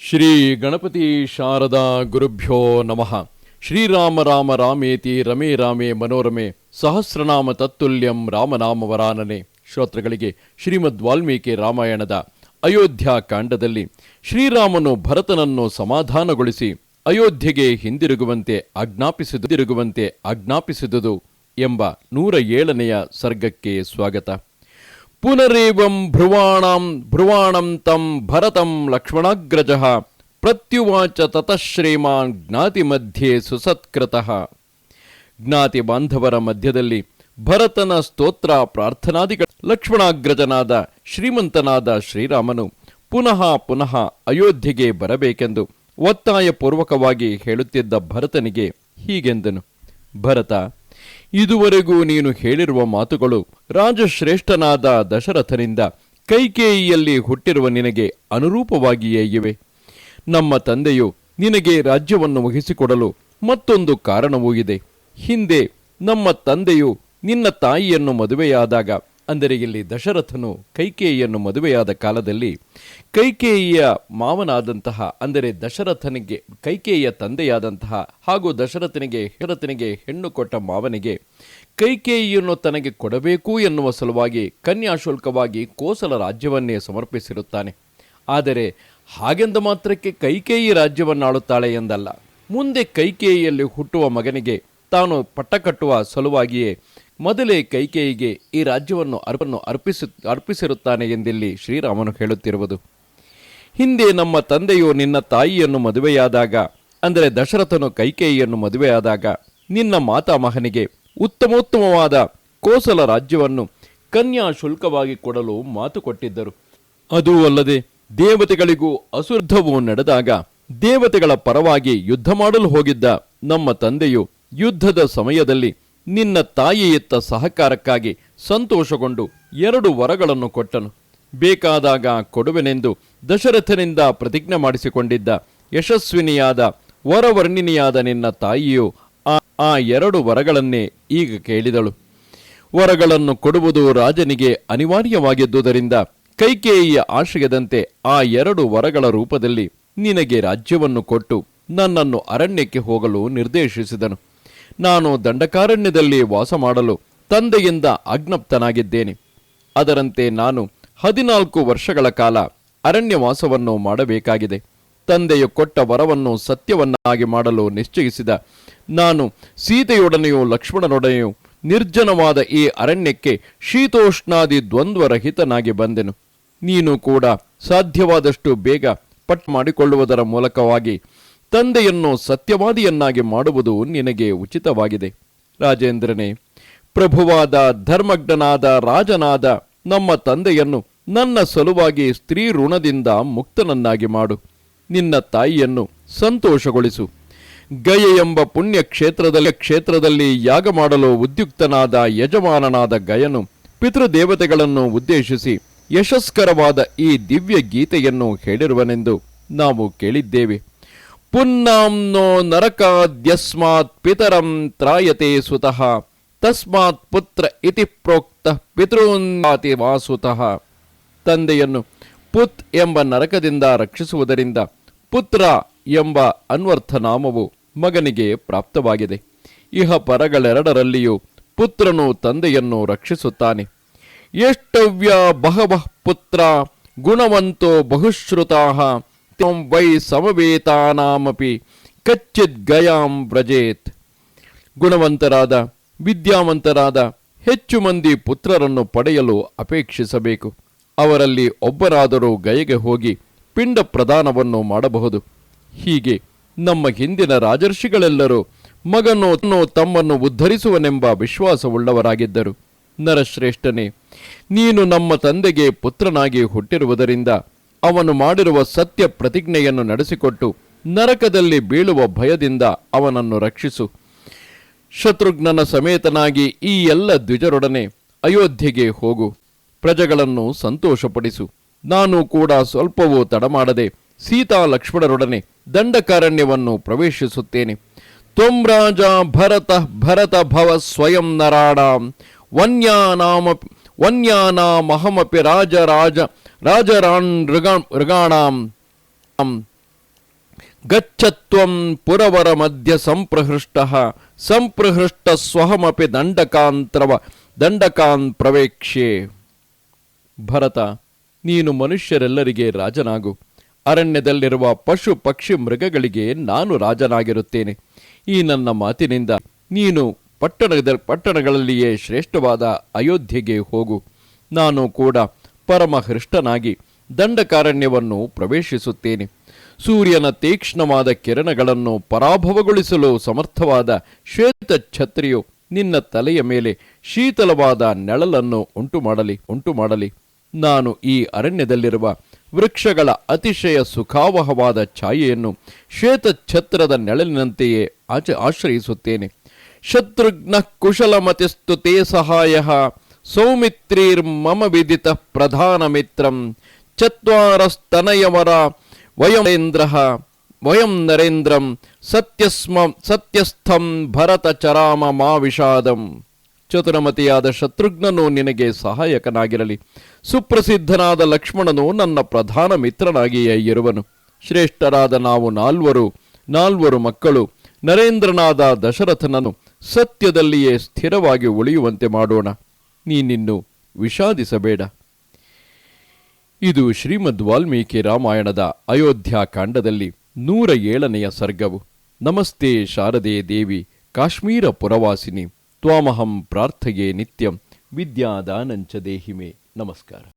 ಶ್ರೀ ಗಣಪತಿ ಶಾರದಾ ಗುರುಭ್ಯೋ ನಮಃ. ಶ್ರೀರಾಮ ರಾಮ ರಾಮೇತಿ ರಮೇ ರಾಮೇ ಮನೋರಮೆ ಸಹಸ್ರನಾಮ ತತ್ತುಲ್ಯಂ ರಾಮನಾಮವರಾನನೆ ಶ್ರೋತೃಗಳಿಗೆ ಶ್ರೀಮದ್ ವಾಲ್ಮೀಕಿ ರಾಮಾಯಣದ ಅಯೋಧ್ಯ ಕಾಂಡದಲ್ಲಿ ಶ್ರೀರಾಮನು ಭರತನನ್ನು ಸಮಾಧಾನಗೊಳಿಸಿ ಅಯೋಧ್ಯೆಗೆ ಹಿಂದಿರುಗುವಂತೆ ಆಜ್ಞಾಪಿಸಿದಿರುಗುವಂತೆ ಆಜ್ಞಾಪಿಸಿದುದು ಎಂಬ ನೂರ ಏಳನೆಯ ಸರ್ಗಕ್ಕೆ ಸ್ವಾಗತ. ಪುನರೇವಂ ಭ್ರುವಾಣಾಂ ಭ್ರುವಾಣಂ ತಂ ಭರತಂ ಲಕ್ಷ್ಮಣಾಗ್ರಜ ಪ್ರತ್ಯುವಾಚ ತತಃ ಶ್ರೀಮಾನ್ ಜ್ಞಾತಿ ಮಧ್ಯೆ ಸುಸತ್ಕೃತಃ. ಜ್ಞಾತಿ ಬಾಂಧವರ ಮಧ್ಯದಲ್ಲಿ ಭರತನ ಸ್ತೋತ್ರ ಪ್ರಾರ್ಥನಾದಿಗಳ ಲಕ್ಷ್ಮಣಾಗ್ರಜನಾದ ಶ್ರೀಮಂತನಾದ ಶ್ರೀರಾಮನು ಪುನಃ ಪುನಃ ಅಯೋಧ್ಯೆಗೆ ಬರಬೇಕೆಂದು ಒತ್ತಾಯಪೂರ್ವಕವಾಗಿ ಹೇಳುತ್ತಿದ್ದ ಭರತನಿಗೆ ಹೀಗೆಂದನು. ಭರತ ಇದುವರೆಗೂ ನೀನು ಹೇಳಿರುವ ಮಾತುಗಳು ರಾಜಶ್ರೇಷ್ಠನಾದ ದಶರಥನಿಂದ ಕೈಕೇಯಿಯಲ್ಲಿ ಹುಟ್ಟಿರುವ ನಿನಗೆ ಅನುರೂಪವಾಗಿಯೇ ಇವೆ. ನಮ್ಮ ತಂದೆಯು ನಿನಗೆ ರಾಜ್ಯವನ್ನು ವಹಿಸಿಕೊಡಲು ಮತ್ತೊಂದು ಕಾರಣವೂ ಇದೆ. ಹಿಂದೆ ನಮ್ಮ ತಂದೆಯು ನಿನ್ನ ತಾಯಿಯನ್ನು ಮದುವೆಯಾದಾಗ ಅಂದರೆ ಇಲ್ಲಿ ದಶರಥನು ಕೈಕೇಯಿಯನ್ನು ಮದುವೆಯಾದ ಕಾಲದಲ್ಲಿ ಕೈಕೇಯಿಯ ಮಾವನಾದಂತಹ, ಅಂದರೆ ದಶರಥನಿಗೆ, ಕೈಕೇಯಿಯ ತಂದೆಯಾದಂತಹ ಹಾಗೂ ದಶರಥನಿಗೆ, ಹೆರಥನಿಗೆ ಹೆಣ್ಣು ಕೊಟ್ಟ ಮಾವನಿಗೆ ಕೈಕೇಯಿಯನ್ನು ತನಗೆ ಕೊಡಬೇಕು ಎನ್ನುವ ಸಲುವಾಗಿ ಕನ್ಯಾಶುಲ್ಕವಾಗಿ ಕೋಸಲ ರಾಜ್ಯವನ್ನೇ ಸಮರ್ಪಿಸಿರುತ್ತಾನೆ. ಆದರೆ ಹಾಗೆಂದ ಮಾತ್ರಕ್ಕೆ ಕೈಕೇಯಿ ರಾಜ್ಯವನ್ನಾಳುತ್ತಾಳೆ ಎಂದಲ್ಲ. ಮುಂದೆ ಕೈಕೇಯಿಯಲ್ಲಿ ಹುಟ್ಟುವ ಮಗನಿಗೆ ತಾನು ಪಟ್ಟ ಕಟ್ಟುವ ಸಲುವಾಗಿಯೇ ಮೊದಲೇ ಕೈಕೇಯಿಗೆ ಈ ರಾಜ್ಯವನ್ನು ಅರ್ಪನ್ನು ಅರ್ಪಿಸು ಅರ್ಪಿಸಿರುತ್ತಾನೆ ಎಂದಿಲ್ಲಿ ಶ್ರೀರಾಮನು ಹೇಳುತ್ತಿರುವುದು. ಹಿಂದೆ ನಮ್ಮ ತಂದೆಯು ನಿನ್ನ ತಾಯಿಯನ್ನು ಮದುವೆಯಾದಾಗ, ಅಂದರೆ ದಶರಥನು ಕೈಕೇಯಿಯನ್ನು ಮದುವೆಯಾದಾಗ, ನಿನ್ನ ಮಾತಾಮಹನಿಗೆ ಉತ್ತಮೋತ್ತಮವಾದ ಕೋಸಲ ರಾಜ್ಯವನ್ನು ಕನ್ಯಾ ಶುಲ್ಕವಾಗಿ ಕೊಡಲು ಮಾತು ಕೊಟ್ಟಿದ್ದರು. ಅದೂ ಅಲ್ಲದೆ ದೇವತೆಗಳಿಗೂ ಅಸುರ್ಧವು ನಡೆದಾಗ, ದೇವತೆಗಳ ಪರವಾಗಿ ಯುದ್ಧ ಮಾಡಲು ಹೋಗಿದ್ದ ನಮ್ಮ ತಂದೆಯು ಯುದ್ಧದ ಸಮಯದಲ್ಲಿ ನಿನ್ನ ತಾಯಿಯತ್ತ ಸಹಕಾರಕ್ಕಾಗಿ ಸಂತೋಷಗೊಂಡು ಎರಡು ವರಗಳನ್ನು ಕೊಟ್ಟನು. ಬೇಕಾದಾಗ ಕೊಡುವೆನೆಂದು ದಶರಥನಿಂದ ಪ್ರತಿಜ್ಞೆ ಮಾಡಿಸಿಕೊಂಡಿದ್ದ ಯಶಸ್ವಿನಿಯಾದ ವರವರ್ಣಿನಿಯಾದ ನಿನ್ನ ತಾಯಿಯು ಆ ಎರಡು ವರಗಳನ್ನೇ ಈಗ ಕೇಳಿದಳು. ವರಗಳನ್ನು ಕೊಡುವುದು ರಾಜನಿಗೆ ಅನಿವಾರ್ಯವಾಗಿದ್ದುದರಿಂದ ಕೈಕೇಯಿಯ ಆಶಯದಂತೆ ಆ ಎರಡು ವರಗಳ ರೂಪದಲ್ಲಿ ನಿನಗೆ ರಾಜ್ಯವನ್ನು ಕೊಟ್ಟು ನನ್ನನ್ನು ಅರಣ್ಯಕ್ಕೆ ಹೋಗಲು ನಿರ್ದೇಶಿಸಿದನು. ನಾನು ದಂಡಕಾರಣ್ಯದಲ್ಲಿ ವಾಸ ಮಾಡಲು ತಂದೆಯಿಂದ ಅಜ್ಞಪ್ತನಾಗಿದ್ದೇನೆ ಅದರಂತೆ ನಾನು ಹದಿನಾಲ್ಕು ವರ್ಷಗಳ ಕಾಲ ಅರಣ್ಯವಾಸವನ್ನು ಮಾಡಬೇಕಾಗಿದೆ. ತಂದೆಯು ಕೊಟ್ಟ ವರವನ್ನು ಸತ್ಯವನ್ನಾಗಿ ಮಾಡಲು ನಿಶ್ಚಯಿಸಿದ ನಾನು ಸೀತೆಯೊಡನೆಯೂ ಲಕ್ಷ್ಮಣನೊಡನೆಯೂ ನಿರ್ಜನವಾದ ಈ ಅರಣ್ಯಕ್ಕೆ ಶೀತೋಷ್ಣಾದಿ ದ್ವಂದ್ವರಹಿತನಾಗಿ ಬಂದೆನು. ನೀನು ಕೂಡ ಸಾಧ್ಯವಾದಷ್ಟು ಬೇಗ ಪಟ್ ಮಾಡಿಕೊಳ್ಳುವುದರ ಮೂಲಕವಾಗಿ ತಂದೆಯನ್ನು ಸತ್ಯವಾದಿಯನ್ನಾಗಿ ಮಾಡುವುದು ನಿನಗೆ ಉಚಿತವಾಗಿದೆ. ರಾಜೇಂದ್ರನೇ, ಪ್ರಭುವಾದ ಧರ್ಮಜ್ಞನಾದ ರಾಜನಾದ ನಮ್ಮ ತಂದೆಯನ್ನು ನನ್ನ ಸಲುವಾಗಿ ಸ್ತ್ರೀ ಋಣದಿಂದ ಮುಕ್ತನನ್ನಾಗಿ ಮಾಡು. ನಿನ್ನ ತಾಯಿಯನ್ನು ಸಂತೋಷಗೊಳಿಸು. ಗಯ ಎಂಬ ಪುಣ್ಯ ಕ್ಷೇತ್ರದಲ್ಲಿ ಕ್ಷೇತ್ರದಲ್ಲಿ ಯಾಗ ಮಾಡಲು ಉದ್ಯುಕ್ತನಾದ ಯಜಮಾನನಾದ ಗಯನು ಪಿತೃದೇವತೆಗಳನ್ನು ಉದ್ದೇಶಿಸಿ ಯಶಸ್ಕರವಾದ ಈ ದಿವ್ಯ ಗೀತೆಯನ್ನು ಹೇಳಿರುವನೆಂದು ನಾವು ಕೇಳಿದ್ದೇವೆ. ಪುನ್ನಾಂನೋ ನರಕಾದ್ಯಸ್ಮಾತ್ ಪಿತರಂ ತ್ರಾಯತೆ ಸುತಃ, ತಸ್ಮಾತ್ ಪುತ್ರ ಇತಿ ಪ್ರೋಕ್ತ ಪಿತೃಂದಾತಿ ವಾಸುತಃ. ತಂದೆಯನ್ನು ಪುತ್ ಎಂಬ ನರಕದಿಂದ ರಕ್ಷಿಸುವುದರಿಂದ ಪುತ್ರ ಎಂಬ ಅನ್ವರ್ಥ ನಾಮವು ಮಗನಿಗೆ ಪ್ರಾಪ್ತವಾಗಿದೆ. ಇಹ ಪರಗಳೆರಡರಲ್ಲಿಯೂ ಪುತ್ರನು ತಂದೆಯನ್ನು ರಕ್ಷಿಸುತ್ತಾನೆ. ಎಷ್ಟವ್ಯ ಬಹವಃ ಪುತ್ರ, ಗುಣವಂತೋ ಬಹುಶ್ರುತಾ ತ್ವಂ ವೈ ಸಮವೇತಾನಾಮಪಿ ಕಚ್ಚಿದ್ ಗಯಾಂ ವ್ರಜೇತ್ ಗುಣವಂತರಾದ ವಿದ್ಯಾವಂತರಾದ ಹೆಚ್ಚು ಮಂದಿ ಪುತ್ರರನ್ನು ಪಡೆಯಲು ಅಪೇಕ್ಷಿಸಬೇಕು। ಅವರಲ್ಲಿ ಒಬ್ಬರಾದರೂ ಗಯೆಗೆ ಹೋಗಿ ಪಿಂಡ ಪ್ರದಾನವನ್ನು ಮಾಡಬಹುದು। ಹೀಗೆ ನಮ್ಮ ಹಿಂದಿನ ರಾಜರ್ಷಿಗಳೆಲ್ಲರೂ ಮಗನು ತಮ್ಮನ್ನು ಉದ್ಧರಿಸುವನೆಂಬ ವಿಶ್ವಾಸವುಳ್ಳವರಾಗಿದ್ದರು। ನರಶ್ರೇಷ್ಠನೇ, ನೀನು ನಮ್ಮ ತಂದೆಗೆ ಪುತ್ರನಾಗಿ ಹುಟ್ಟಿರುವುದರಿಂದ ಅವನು ಮಾಡಿರುವ ಸತ್ಯ ಪ್ರತಿಜ್ಞೆಯನ್ನು ನಡೆಸಿಕೊಟ್ಟು ನರಕದಲ್ಲಿ ಬೀಳುವ ಭಯದಿಂದ ಅವನನ್ನು ರಕ್ಷಿಸು. ಶತ್ರುಘ್ನನ ಸಮೇತನಾಗಿ ಈ ಎಲ್ಲ ದ್ವಿಜರೊಡನೆ ಅಯೋಧ್ಯೆಗೆ ಹೋಗು. ಪ್ರಜೆಗಳನ್ನು ಸಂತೋಷಪಡಿಸು. ನಾನು ಕೂಡ ಸ್ವಲ್ಪವೂ ತಡಮಾಡದೆ ಸೀತಾ ಲಕ್ಷ್ಮಣರೊಡನೆ ದಂಡಕಾರಣ್ಯವನ್ನು ಪ್ರವೇಶಿಸುತ್ತೇನೆ. ತ್ವಂ ಭರತ ಭರತ ಭವ ಸ್ವಯಂ ನರಾಡಾಂ ವನ್ಯಾನಾಮ ವನ್ಯಾನಾಮಹಮಪಿ ರಾಜ ರಾಜ ರಾಜರಾನ್ ಋಗ ಋಗಾಣಾಂ. ಗಚ್ಚತ್ವಂ ಪುರವರ ಮಧ್ಯ ಸಂಪ್ರಹೃಷ್ಟ. ಸಂಪ್ರಹೃಷ್ಟ ಸ್ವಹಮಪಿ ದಂಡಕಾಂತ್ರವ ದಂಡಕಾನ್ ಪ್ರವೇಕ್ಷೆ. ಭರತ, ನೀನು ಮನುಷ್ಯರೆಲ್ಲರಿಗೆ ರಾಜನಾಗು. ಅರಣ್ಯದಲ್ಲಿರುವ ಪಶು ಪಕ್ಷಿ ಮೃಗಗಳಿಗೆ ನಾನು ರಾಜನಾಗಿರುತ್ತೇನೆ. ಈ ನನ್ನ ಮಾತಿನಿಂದ ನೀನು ಪಟ್ಟಣದ ಪಟ್ಟಣಗಳಲ್ಲಿಯೇ ಶ್ರೇಷ್ಠವಾದ ಅಯೋಧ್ಯೆಗೆ ಹೋಗು. ನಾನು ಕೂಡ ಪರಮಹೃಷ್ಟನಾಗಿ ದಂಡಕಾರಣ್ಯವನ್ನು ಪ್ರವೇಶಿಸುತ್ತೇನೆ. ಸೂರ್ಯನ ತೀಕ್ಷ್ಣವಾದ ಕಿರಣಗಳನ್ನು ಪರಾಭವಗೊಳಿಸಲು ಸಮರ್ಥವಾದ ಶ್ವೇತ ಛತ್ರಿಯು ನಿನ್ನ ತಲೆಯ ಮೇಲೆ ಶೀತಲವಾದ ನೆಳಲನ್ನು ಉಂಟು ಮಾಡಲಿ ಉಂಟು ಮಾಡಲಿ ನಾನು ಈ ಅರಣ್ಯದಲ್ಲಿರುವ ವೃಕ್ಷಗಳ ಅತಿಶಯ ಸುಖಾವಹವಾದ ಛಾಯೆಯನ್ನು ಶ್ವೇತಛತ್ರದ ನೆಳಲಿನಂತೆಯೇ ಆಚ, ಆಶ್ರಯಿಸುತ್ತೇನೆ. ಶತ್ರುಘ್ನ ಕುಶಲಮತಿಸ್ತು ತೇ ಸಹಾಯ ಸೌಮಿತ್ರೀರ್ಮಮ ವಿದಿತ ಪ್ರಧಾನ ಮಿತ್ರಂ ಚತ್ವರಸ್ತನಯವರ ವಯಂದ್ರ ವಯಂ ನರೇಂದ್ರಂ, ಸತ್ಯಸ್ಮ, ಸತ್ಯಸ್ಥಂ ಭರತ ಚರಾಮ ಮಾ ವಿಷಾದಂ. ಚತುರಮತಿಯಾದ ಶತ್ರುಘ್ನನು ನಿನಗೆ ಸಹಾಯಕನಾಗಿರಲಿ. ಸುಪ್ರಸಿದ್ಧನಾದ ಲಕ್ಷ್ಮಣನು ನನ್ನ ಪ್ರಧಾನ ಮಿತ್ರನಾಗಿಯೇ ಇರುವನು. ಶ್ರೇಷ್ಠರಾದ ನಾವು ನಾಲ್ವರು ನಾಲ್ವರು ಮಕ್ಕಳು, ನರೇಂದ್ರನಾದ ದಶರಥನನ್ನು ಸತ್ಯದಲ್ಲಿಯೇ ಸ್ಥಿರವಾಗಿ ಉಳಿಯುವಂತೆ ಮಾಡೋಣ. ನೀನಿನ್ನು ವಿಷಾದಿಸಬೇಡ. ಇದು ಶ್ರೀಮದ್ ವಾಲ್ಮೀಕಿ ರಾಮಾಯಣದ ಅಯೋಧ್ಯಾಕಾಂಡದಲ್ಲಿ ನೂರ ಏಳನೆಯ ಸರ್ಗವು. ನಮಸ್ತೆ ಶಾರದೆ ದೇವಿ, ಕಾಶ್ಮೀರ ಪುರವಾಸಿನಿ, ತ್ವಾಮಹಂ ಪ್ರಾರ್ಥಯೇ ನಿತ್ಯಂ, ವಿದ್ಯಾದಾನಂಚ ದೇಹಿಮೆ. ನಮಸ್ಕಾರ.